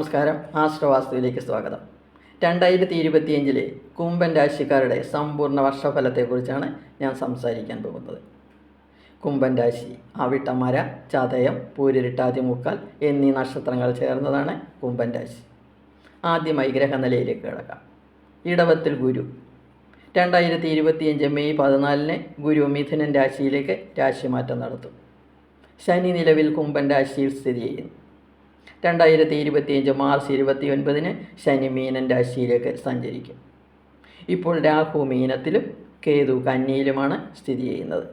നമസ്കാരം. ആശ്രവാസ്തുവിലേക്ക് സ്വാഗതം. രണ്ടായിരത്തി ഇരുപത്തിയഞ്ചിലെ കുംഭൻ രാശിക്കാരുടെ സമ്പൂർണ വർഷഫലത്തെക്കുറിച്ചാണ് ഞാൻ സംസാരിക്കാൻ പോകുന്നത്. കുംഭൻ രാശി അവിട്ടമര ചതയം പൂരിട്ടാതി മുക്കാൽ എന്നീ നക്ഷത്രങ്ങൾ ചേർന്നതാണ് കുംഭൻ രാശി. ആദ്യമായി ഗ്രഹനിലയിലേക്ക് കിടക്കാം. ഇടവത്തിൽ ഗുരു. രണ്ടായിരത്തി ഇരുപത്തിയഞ്ച് മെയ് പതിനാലിന് ഗുരു മിഥുനൻ രാശിയിലേക്ക് രാശിമാറ്റം നടത്തും. ശനി നിലവിൽ കുംഭൻ രാശിയിൽ സ്ഥിതി ചെയ്യുന്നു. രണ്ടായിരത്തി ഇരുപത്തിയഞ്ച് മാർച്ച് ഇരുപത്തി ഒൻപതിന് ശനി മീനൻ രാശിയിലേക്ക് സഞ്ചരിക്കും. ഇപ്പോൾ രാഹു മീനത്തിലും കേതു കന്നിയിലുമാണ് സ്ഥിതി ചെയ്യുന്നത്.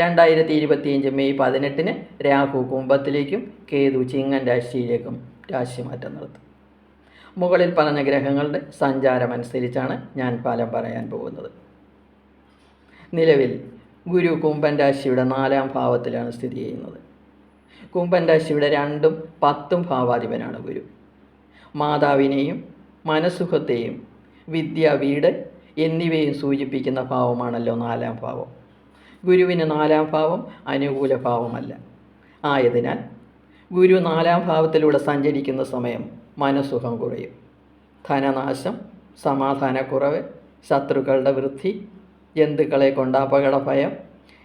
രണ്ടായിരത്തി ഇരുപത്തിയഞ്ച് മെയ് പതിനെട്ടിന് രാഹു കുംഭത്തിലേക്കും കേതു ചിങ്ങൻ രാശിയിലേക്കും രാശി രാശിമാറ്റം നടത്തും. മുകളിൽ പറഞ്ഞ ഗ്രഹങ്ങളുടെ സഞ്ചാരമനുസരിച്ചാണ് ഞാൻ ഫലം പറയാൻ പോകുന്നത്. നിലവിൽ ഗുരു കുംഭൻ രാശിയുടെ നാലാം ഭാവത്തിലാണ് സ്ഥിതി ചെയ്യുന്നത്. കുംഭൻ രാശിയുടെ രണ്ടും പത്തും ഭാവാധിപനാണ് ഗുരു. മാതാവിനെയും മനസുഖത്തെയും വിദ്യ വീട് എന്നിവയും സൂചിപ്പിക്കുന്ന ഭാവമാണല്ലോ നാലാം ഭാവം. ഗുരുവിന് നാലാം ഭാവം അനുകൂല ഭാവമല്ല. ആയതിനാൽ ഗുരു നാലാം ഭാവത്തിലൂടെ സഞ്ചരിക്കുന്ന സമയം മനസുഖം കുറയും. ധനനാശം സമാധാനക്കുറവ് ശത്രുക്കളുടെ വൃദ്ധി ജന്തുക്കളെ കൊണ്ട് അപകട ഭയം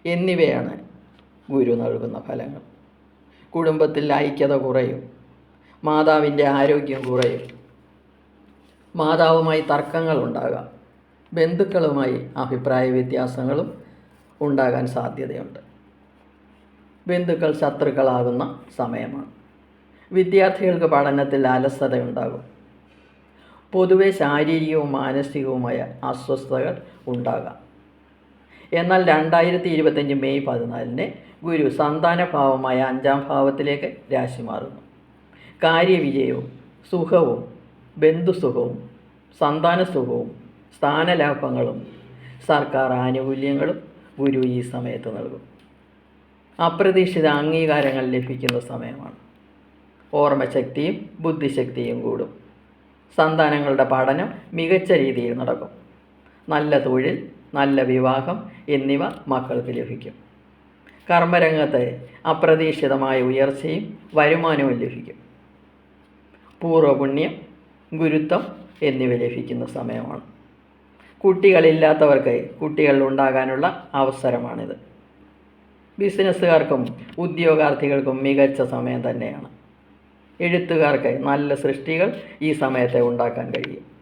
എന്നിവയാണ് ഗുരു നൽകുന്ന ഫലങ്ങൾ. കുടുംബത്തിൽ ഐക്യത കുറയും. മാതാവിന്റെ ആരോഗ്യം കുറയും. മാതാവുമായി തർക്കങ്ങൾ ഉണ്ടാകാം. ബന്ധുക്കളുമായി അഭിപ്രായ വ്യത്യാസങ്ങളും ഉണ്ടാകാൻ സാധ്യതയുണ്ട്. ബന്ധുക്കൾ ശത്രുക്കളാകുന്ന സമയമാണ്. വിദ്യാർത്ഥികൾക്ക് പഠനത്തിൽ അലസതയുണ്ടാകും. പൊതുവെ ശാരീരികവും മാനസികവുമായ അസ്വസ്ഥതകൾ ഉണ്ടാകാം. എന്നാൽ രണ്ടായിരത്തി ഇരുപത്തഞ്ച് മെയ് പതിനാലിന് ഗുരു സന്താന സന്താനഭാവമായ അഞ്ചാം ഭാവത്തിലേക്ക് രാശി മാറുന്നു. കാര്യവിജയവും സുഖവും ബന്ധുസുഖവും സന്താനസുഖവും സ്ഥാനലാഭങ്ങളും സർക്കാർ ആനുകൂല്യങ്ങളും ഗുരു ഈ സമയത്ത് നൽകും. അപ്രതീക്ഷിത അംഗീകാരങ്ങൾ ലഭിക്കുന്ന സമയമാണ്. ഓർമ്മശക്തിയും ബുദ്ധിശക്തിയും കൂടും. സന്താനങ്ങളുടെ പഠനം മികച്ച രീതിയിൽ നടക്കും. നല്ല തൊഴിൽ നല്ല വിവാഹം എന്നിവ മക്കൾക്ക് ലഭിക്കും. കർമ്മരംഗത്ത് അപ്രതീക്ഷിതമായ ഉയർച്ചയും വരുമാനവും ലഭിക്കും. പൂർവപുണ്യം ഗുരുത്വം എന്നിവ ലഭിക്കുന്ന സമയമാണ്. കുട്ടികളില്ലാത്തവർക്ക് കുട്ടികൾ ഉണ്ടാകാനുള്ള അവസരമാണിത്. ബിസിനസ്സുകാർക്കും ഉദ്യോഗാർത്ഥികൾക്കും മികച്ച സമയം തന്നെയാണ്. എഴുത്തുകാർക്ക് നല്ല സൃഷ്ടികൾ ഈ സമയത്തെ ഉണ്ടാക്കാൻ കഴിയും.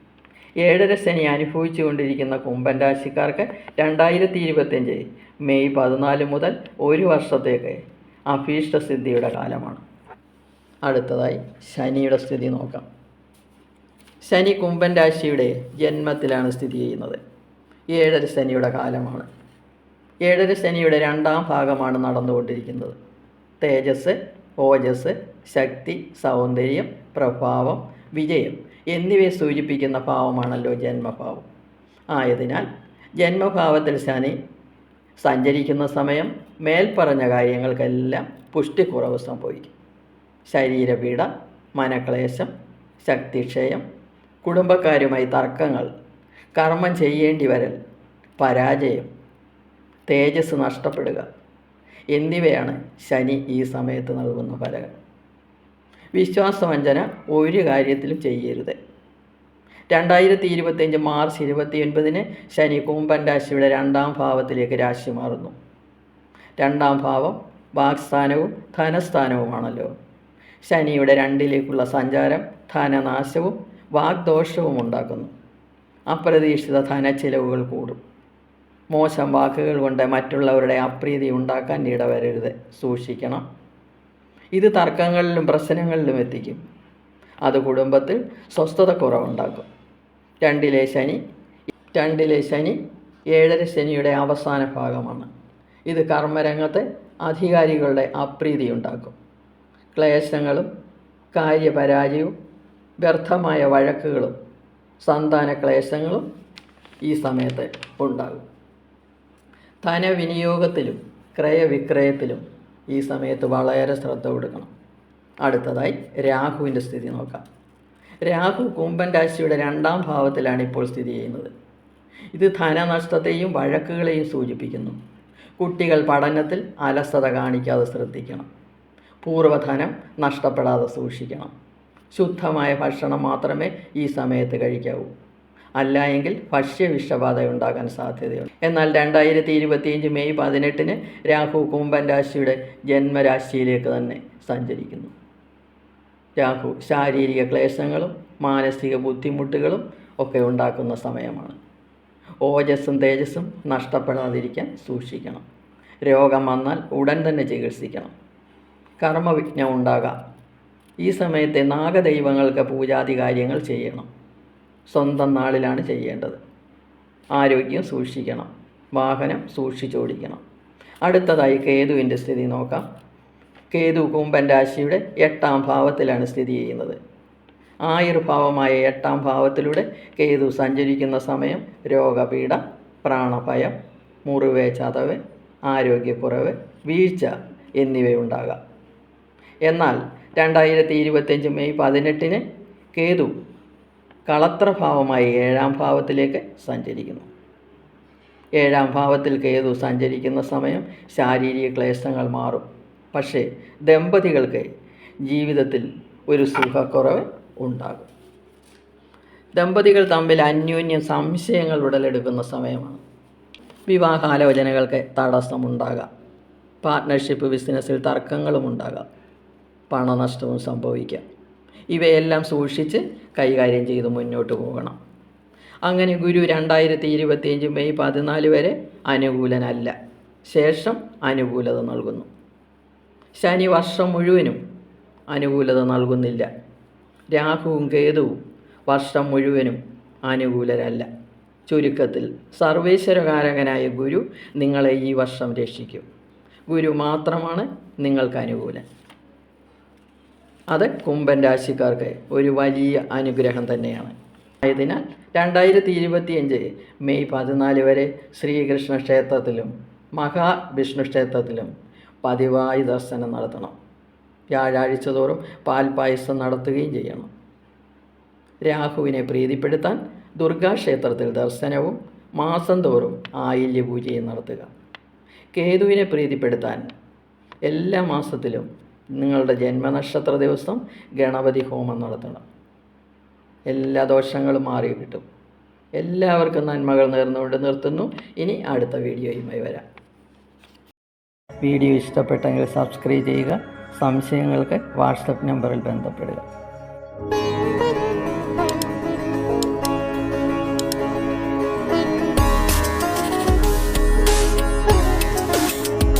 ഏഴര ശനി അനുഭവിച്ചു കൊണ്ടിരിക്കുന്ന കുംഭൻ രാശിക്കാർക്ക് രണ്ടായിരത്തി ഇരുപത്തിയഞ്ച് മെയ് പതിനാല് മുതൽ ഒരു വർഷത്തേക്ക് അഭീഷ്ടസിദ്ധിയുടെ കാലമാണ്. അടുത്തതായി ശനിയുടെ സ്ഥിതി നോക്കാം. ശനി കുംഭൻ രാശിയുടെ ജന്മത്തിലാണ് സ്ഥിതി ചെയ്യുന്നത്. ഏഴര ശനിയുടെ കാലമാണ്. ഏഴര ശനിയുടെ രണ്ടാം ഭാഗമാണ് നടന്നുകൊണ്ടിരിക്കുന്നത്. തേജസ് ഓജസ് ശക്തി സൗന്ദര്യം പ്രഭാവം വിജയം എന്നിവയെ സൂചിപ്പിക്കുന്ന ഭാവമാണല്ലോ ജന്മഭാവം ആയതിനാൽ ജന്മഭാവത്തിൽ ശനി സഞ്ചരിക്കുന്ന സമയം മേൽപ്പറഞ്ഞ കാര്യങ്ങൾക്കെല്ലാം പുഷ്ടിക്കുറവ് സംഭവിക്കും. ശരീരപീഡ മനക്ലേശം ശക്തിക്ഷയം കുടുംബക്കാരുമായി തർക്കങ്ങൾ കർമ്മം ചെയ്യേണ്ടി വരൽ പരാജയം തേജസ് നഷ്ടപ്പെടുക എന്നിവയാണ് ശനി ഈ സമയത്ത് നൽകുന്ന ഫലങ്ങൾ. വിശ്വാസവഞ്ചന ഒരു കാര്യത്തിലും ചെയ്യരുത്. രണ്ടായിരത്തി ഇരുപത്തിയഞ്ച് മാർച്ച് ഇരുപത്തി ഒൻപതിന് ശനി കുംഭൻ രാശിയുടെ രണ്ടാം ഭാവത്തിലേക്ക് രാശി മാറുന്നു. രണ്ടാം ഭാവം വാക്സ്ഥാനവും ധനസ്ഥാനവുമാണല്ലോ. ശനിയുടെ രണ്ടിലേക്കുള്ള സഞ്ചാരം ധനനാശവും വാഗ്ദോഷവും ഉണ്ടാക്കുന്നു. അപ്രതീക്ഷിത ചിലവുകൾ കൂടും. മോശം വാക്കുകൾ കൊണ്ട് മറ്റുള്ളവരുടെ അപ്രീതി ഉണ്ടാക്കാൻ ഇടവരരുത്. സൂക്ഷിക്കണം. ഇത് തർക്കങ്ങളിലും പ്രശ്നങ്ങളിലും എത്തിക്കും. അത് കുടുംബത്തിൽ സ്വസ്ഥത കുറവുണ്ടാക്കും. രണ്ടിലെ ശനി രണ്ടിലെ ശനി ഏഴര ശനിയുടെ അവസാന ഭാഗമാണ്. ഇത് കർമ്മരംഗത്തെ അധികാരികളുടെ അപ്രീതി ഉണ്ടാക്കും. ക്ലേശങ്ങളും കാര്യപരാജയവും വ്യർത്ഥമായ വഴക്കുകളും സന്താന ക്ലേശങ്ങളും ഈ സമയത്ത് ഉണ്ടാകും. ധനവിനിയോഗത്തിലും ക്രയവിക്രയത്തിലും ഈ സമയത്ത് വളരെ ശ്രദ്ധ കൊടുക്കണം. അടുത്തതായി രാഹുവിന്റെ സ്ഥിതി നോക്കാം. രാഹു കുംഭൻ രാശിയുടെ രണ്ടാം ഭാവത്തിലാണ് ഇപ്പോൾ സ്ഥിതി ചെയ്യുന്നത്. ഇത് ധനനഷ്ടത്തെയും വഴക്കുകളെയും സൂചിപ്പിക്കുന്നു. കുട്ടികൾ പഠനത്തിൽ അലസത കാണിക്കാതെ ശ്രദ്ധിക്കണം. പൂർവധനം നഷ്ടപ്പെടാതെ സൂക്ഷിക്കണം. ശുദ്ധമായ ഭക്ഷണം മാത്രമേ ഈ സമയത്ത് കഴിക്കാവൂ. അല്ല എങ്കിൽ ഭക്ഷ്യവിഷബാധ ഉണ്ടാകാൻ സാധ്യതയുണ്ട്. എന്നാൽ രണ്ടായിരത്തി ഇരുപത്തിയഞ്ച് മെയ് പതിനെട്ടിന് രാഹു കുംഭൻ രാശിയുടെ ജന്മരാശിയിലേക്ക് തന്നെ സഞ്ചരിക്കുന്നു. രാഹു ശാരീരിക ക്ലേശങ്ങളും മാനസിക ബുദ്ധിമുട്ടുകളും ഒക്കെ ഉണ്ടാക്കുന്ന സമയമാണ്. ഓജസ്സും തേജസ്സും നഷ്ടപ്പെടാതിരിക്കാൻ സൂക്ഷിക്കണം. രോഗം വന്നാൽ ഉടൻ തന്നെ ചികിത്സിക്കണം. കർമ്മവിഘ്നം ഉണ്ടാകാം. ഈ സമയത്തെ നാഗദൈവങ്ങൾക്ക് പൂജാതി കാര്യങ്ങൾ ചെയ്യണം. സ്വന്തം നാളിലാണ് ചെയ്യേണ്ടത്. ആരോഗ്യം സൂക്ഷിക്കണം. വാഹനം സൂക്ഷിച്ചോടിക്കണം അടുത്തതായി കേതുവിന്റെ സ്ഥിതി നോക്കാം. കേതു കുംഭൻ രാശിയുടെ എട്ടാം ഭാവത്തിലാണ് സ്ഥിതി ചെയ്യുന്നത്. ആയുർഭാവമായ എട്ടാം ഭാവത്തിലൂടെ കേതു സഞ്ചരിക്കുന്ന സമയം രോഗപീഠ പ്രാണഭയം മുറിവ് ചതവ് ആരോഗ്യക്കുറവ് വീഴ്ച എന്നിവയുണ്ടാകാം. എന്നാൽ രണ്ടായിരത്തി ഇരുപത്തഞ്ച് മെയ് പതിനെട്ടിന് കേതു കളത്രഭാവമായി ഏഴാം ഭാവത്തിലേക്ക് സഞ്ചരിക്കുന്നു. ഏഴാം ഭാവത്തിൽ കേതു സഞ്ചരിക്കുന്ന സമയം ശാരീരിക ക്ലേശങ്ങൾ മാറും. പക്ഷേ ദമ്പതികൾക്ക് ജീവിതത്തിൽ ഒരു സുഖക്കുറവ് ഉണ്ടാകും. ദമ്പതികൾ തമ്മിൽ അന്യോന്യം സംശയങ്ങൾ ഉടലെടുക്കുന്ന സമയമാണ്. വിവാഹാലോചനകൾക്ക് തടസ്സമുണ്ടാകാം. പാർട്ട്ണർഷിപ്പ് ബിസിനസ്സിൽ തർക്കങ്ങളും ഉണ്ടാകാം. പണനഷ്ടവും സംഭവിക്കാം. ഇവയെല്ലാം സൂക്ഷിച്ച് കൈകാര്യം ചെയ്ത് മുന്നോട്ട് പോകണം. അങ്ങനെ ഗുരു രണ്ടായിരത്തി ഇരുപത്തിയഞ്ച് മെയ് പതിനാല് വരെ അനുകൂലനല്ല. ശേഷം അനുകൂലത നൽകുന്നു. ശനി വർഷം മുഴുവനും അനുകൂലത നൽകുന്നില്ല. രാഹുവും കേതുവും വർഷം മുഴുവനും അനുകൂലരല്ല. ചുരുക്കത്തിൽ സർവേശ്വരകാരകനായ ഗുരു നിങ്ങളെ ഈ വർഷം രക്ഷിക്കും. ഗുരു മാത്രമാണ് നിങ്ങൾക്ക് അനുകൂലൻ. അത് കുംഭൻ രാശിക്കാർക്ക് ഒരു വലിയ അനുഗ്രഹം തന്നെയാണ്. ആയതിനാൽ രണ്ടായിരത്തി ഇരുപത്തിയഞ്ച് മെയ് പതിനാല് വരെ ശ്രീകൃഷ്ണ ക്ഷേത്രത്തിലും മഹാവിഷ്ണു ക്ഷേത്രത്തിലും പതിവായി ദർശനം നടത്തണം. വ്യാഴാഴ്ച തോറും പാൽപായസം നടത്തുകയും ചെയ്യണം. രാഹുവിനെ പ്രീതിപ്പെടുത്താൻ ദുർഗാക്ഷേത്രത്തിൽ ദർശനവും മാസം തോറും ആയില്യ പൂജയും നടത്തുക. കേതുവിനെ പ്രീതിപ്പെടുത്താൻ എല്ലാ മാസത്തിലും നിങ്ങളുടെ ജന്മനക്ഷത്ര ദിവസം ഗണപതി ഹോമം നടത്തണം. എല്ലാ ദോഷങ്ങളും മാറി കിട്ടും. എല്ലാവർക്കും നന്മകൾ നേർന്നുകൊണ്ട് നിർത്തുന്നു. ഇനി അടുത്ത വീഡിയോയുമായി വരാം. വീഡിയോ ഇഷ്ടപ്പെട്ടെങ്കിൽ സബ്സ്ക്രൈബ് ചെയ്യുക. സംശയങ്ങൾക്ക് വാട്സപ്പ് നമ്പറിൽ ബന്ധപ്പെടുക.